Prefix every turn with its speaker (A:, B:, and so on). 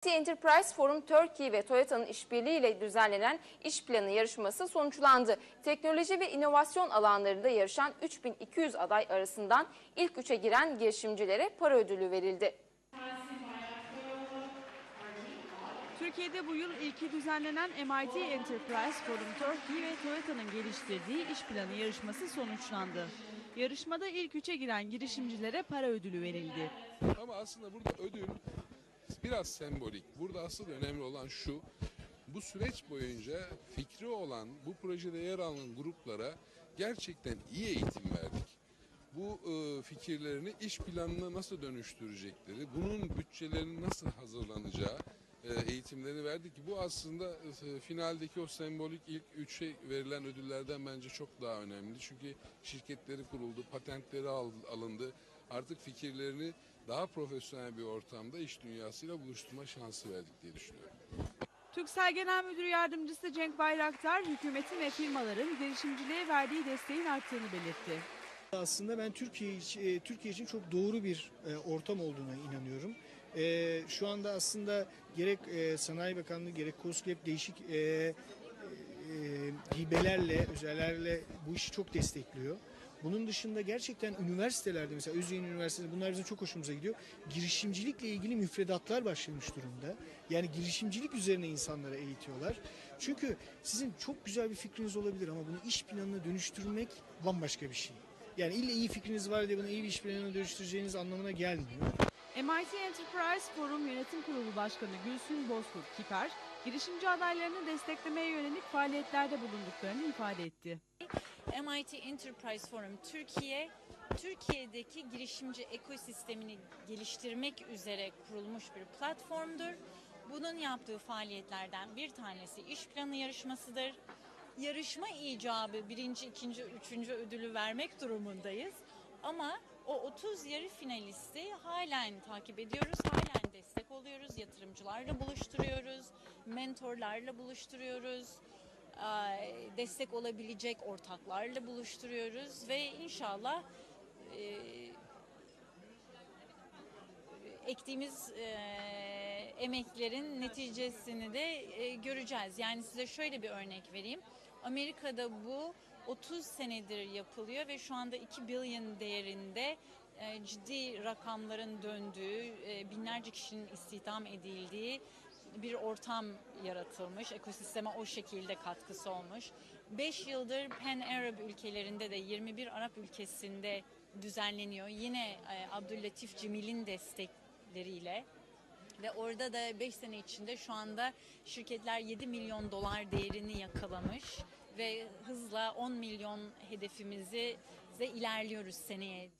A: T Enterprise Forum Turkey ve Toyota'nın işbirliğiyle düzenlenen iş planı yarışması sonuçlandı. Teknoloji ve inovasyon alanlarında yarışan 3200 aday arasından ilk üçe giren girişimcilere para ödülü verildi.
B: Türkiye'de bu yıl ilki düzenlenen MIT Enterprise Forum Turkey ve Toyota'nın geliştirdiği iş planı yarışması sonuçlandı. Yarışmada ilk üçe giren girişimcilere para ödülü verildi.
C: Ama aslında burada ödül biraz sembolik. Burada asıl önemli olan şu. Bu süreç boyunca fikri olan, bu projede yer alan gruplara gerçekten iyi eğitim verdik. Bu e, fikirlerini iş planına nasıl dönüştürecekleri, bunun bütçelerinin nasıl hazırlanacağı e, eğitimleri verdik ki bu aslında e, finaldeki o sembolik ilk üçe verilen ödüllerden bence çok daha önemli. Çünkü şirketleri kuruldu, patentleri al- alındı. Artık fikirlerini daha profesyonel bir ortamda iş dünyasıyla buluşturma şansı verdik diye düşünüyorum.
B: Türksel Genel Müdürü Yardımcısı Cenk Bayraktar, hükümetin ve firmaların girişimciliğe verdiği desteğin arttığını belirtti.
D: Aslında ben Türkiye için, e, Türkiye için çok doğru bir e, ortam olduğuna inanıyorum. E, Şu anda aslında gerek Sanayi Bakanlığı gerek KOSGEB değişik hibelerle, özellerle bu işi çok destekliyor. Bunun dışında gerçekten üniversitelerde mesela Özyeğin Üniversitesi bunlar bizim çok hoşumuza gidiyor. Girişimcilikle ilgili müfredatlar başlamış durumda. Yani girişimcilik üzerine insanlara eğitiyorlar. Çünkü sizin çok güzel bir fikriniz olabilir ama bunu iş planına dönüştürmek bambaşka bir şey. Yani illa iyi fikriniz var diye bunu iyi bir iş planına dönüştüreceğiniz anlamına gelmiyor.
B: MIT Enterprise Forum Yönetim Kurulu Başkanı Gülsün Bozkurt Kiper, girişimci adaylarını desteklemeye yönelik faaliyetlerde bulunduklarını ifade etti.
E: MIT Enterprise Forum Türkiye, Türkiye'deki girişimci ekosistemini geliştirmek üzere kurulmuş bir platformdur. Bunun yaptığı faaliyetlerden bir tanesi iş planı yarışmasıdır. Yarışma icabı birinci, ikinci, üçüncü ödülü vermek durumundayız. Ama o 30 yarı finalisti halen takip ediyoruz, halen destek oluyoruz, yatırımcılarla buluşturuyoruz, mentorlarla buluşturuyoruz eee, destek olabilecek ortaklarla buluşturuyoruz ve inşallah eee, ektiğimiz eee, emeklerin neticesini de eee, göreceğiz. Yani size şöyle bir örnek vereyim. Amerika'da bu 30 senedir yapılıyor ve şu anda 2 billion değerinde eee, ciddi rakamların döndüğü, eee, binlerce kişinin istihdam edildiği bir ortam yaratılmış. Ekosisteme o şekilde katkısı olmuş. 5 yıldır Pan Arab ülkelerinde de 21 Arap ülkesinde düzenleniyor. Yine e, Abdüllatif Cemil'in destekleriyle ve orada da 5 sene içinde şu anda şirketler 7 milyon dolar değerini yakalamış ve hızla 10 milyon hedefimize ilerliyoruz seneye.